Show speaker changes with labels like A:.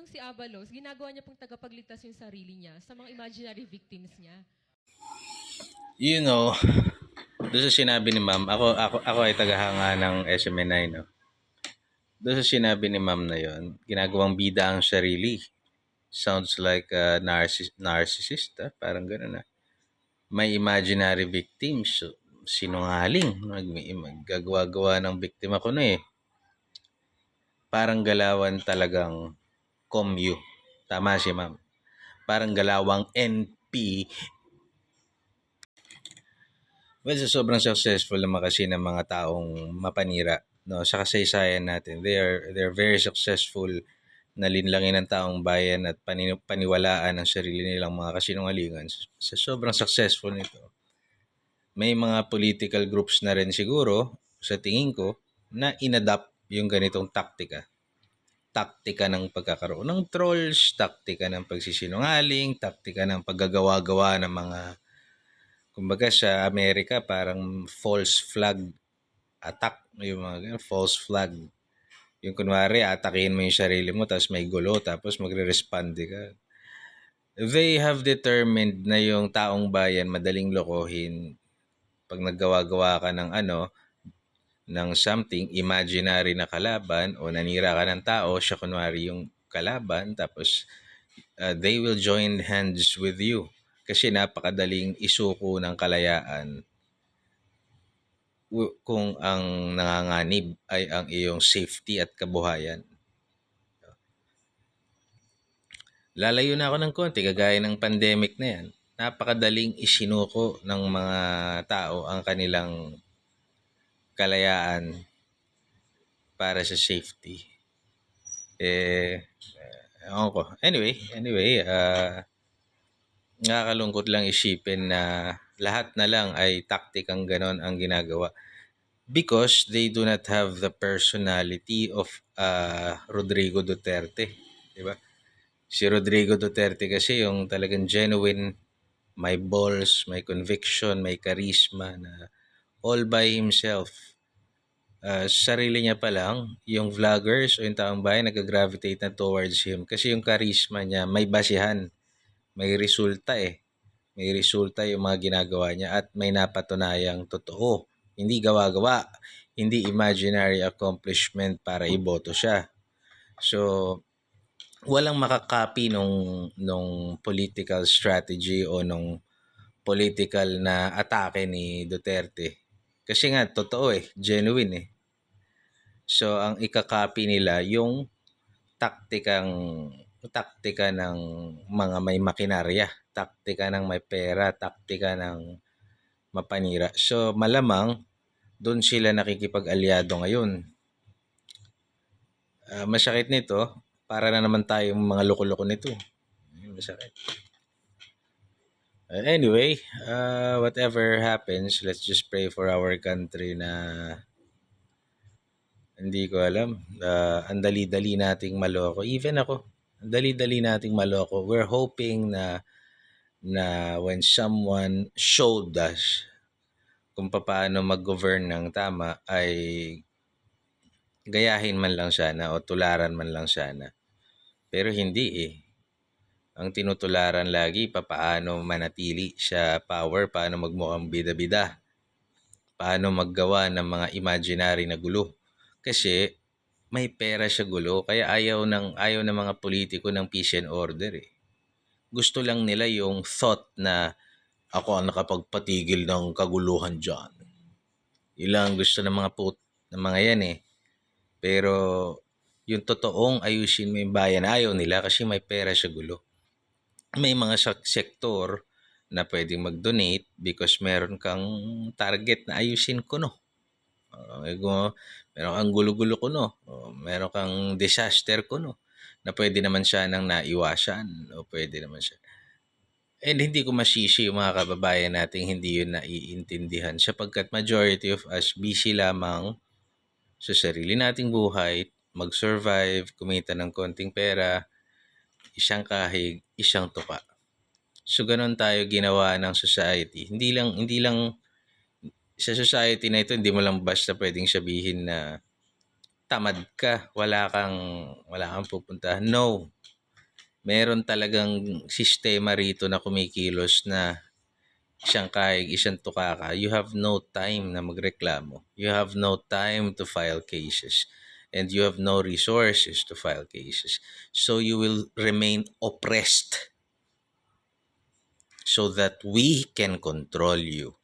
A: Itong si Abalos, ginagawa niya pong tagapagligtas yung sarili niya sa mga imaginary victims niya.
B: You know, doon sa sinabi ni ma'am, ako, ako, ako ay tagahanga ng SMNI, no? Doon sa sinabi ni ma'am na yon, ginagawang bida ang sarili. Sounds like a narciss- narcissist, ah? parang gano'n na. May imaginary victims. So, sinungaling. Mag, maggagawa-gawa ng biktima ko na eh. Parang galawan talagang commu. Tama si ma'am. Parang galawang NP Well, sa sobrang successful naman kasi ng mga taong mapanira no sa kasaysayan natin. They are they're very successful na linlangin ng taong bayan at pani- paniwalaan ang sarili nilang mga kasinungalingan. Sa sobrang successful nito, may mga political groups na rin siguro sa tingin ko na inadapt yung ganitong taktika. Taktika ng pagkakaroon ng trolls, taktika ng pagsisinungaling, taktika ng paggagawa-gawa ng mga kumbaga sa Amerika parang false flag attack yung mga false flag. Yung kunwari atakihin mo yung sarili mo tapos may gulo tapos magre-respond ka. They have determined na yung taong bayan madaling lokohin. Pag naggawa-gawa ka ng ano ng something imaginary na kalaban o nanira ka ng tao siya kunwari yung kalaban tapos uh, they will join hands with you kasi napakadaling isuko ng kalayaan kung ang nanganganib ay ang iyong safety at kabuhayan. Lalayo na ako ng konti, kagaya ng pandemic na yan. Napakadaling isinuko ng mga tao ang kanilang kalayaan para sa safety. Eh, ewan ko. Anyway, anyway, ah, nakakalungkot lang isipin na lahat na lang ay taktikang ganon ang ginagawa because they do not have the personality of uh, Rodrigo Duterte. Di ba? Si Rodrigo Duterte kasi yung talagang genuine, may balls, may conviction, may charisma na all by himself. Uh, sarili niya pa lang, yung vloggers o yung taong bayan nag-gravitate na towards him kasi yung charisma niya may basihan may resulta eh. May resulta yung mga ginagawa niya at may napatunayang totoo. Hindi gawa-gawa. Hindi imaginary accomplishment para iboto siya. So, walang makakapi nung, nung political strategy o nung political na atake ni Duterte. Kasi nga, totoo eh. Genuine eh. So, ang ikakapi nila, yung taktikang taktika ng mga may makinarya, taktika ng may pera, taktika ng mapanira. So malamang doon sila nakikipag-alyado ngayon. Uh, masakit nito, para na naman tayong mga loko-loko nito. Masakit. Uh, anyway, uh, whatever happens, let's just pray for our country na hindi ko alam. Uh, ang dali-dali nating maloko. Even ako, ang dali-dali nating maloko. We're hoping na na when someone showed us kung paano mag-govern ng tama ay gayahin man lang sana o tularan man lang sana. Pero hindi eh. Ang tinutularan lagi, papaano manatili sa power, paano magmukhang bida-bida, paano maggawa ng mga imaginary na gulo. Kasi may pera siya gulo, kaya ayaw ng, ayaw ng mga politiko ng peace and order eh. Gusto lang nila yung thought na ako ang nakapagpatigil ng kaguluhan dyan. Ilang gusto ng mga put, ng mga yan eh. Pero yung totoong ayusin mo yung bayan, ayaw nila kasi may pera siya gulo. May mga sektor na pwedeng mag-donate because meron kang target na ayusin ko no. Uh, meron kang gulo-gulo ko no. Uh, meron kang disaster ko no. Na pwede naman siya nang naiwasan o pwede naman siya. And hindi ko masisi yung mga kababayan nating hindi yun naiintindihan sapagkat majority of us busy lamang sa sarili nating buhay, mag-survive, kumita ng konting pera, isang kahig, isang tupa. So ganun tayo ginawa ng society. Hindi lang hindi lang sa society na ito hindi mo lang basta pwedeng sabihin na tamad ka, wala kang wala kang pupuntahan. No. meron talagang sistema rito na kumikilos na isang kaig, isang tukaka, you have no time na magreklamo. You have no time to file cases. And you have no resources to file cases. So you will remain oppressed so that we can control you.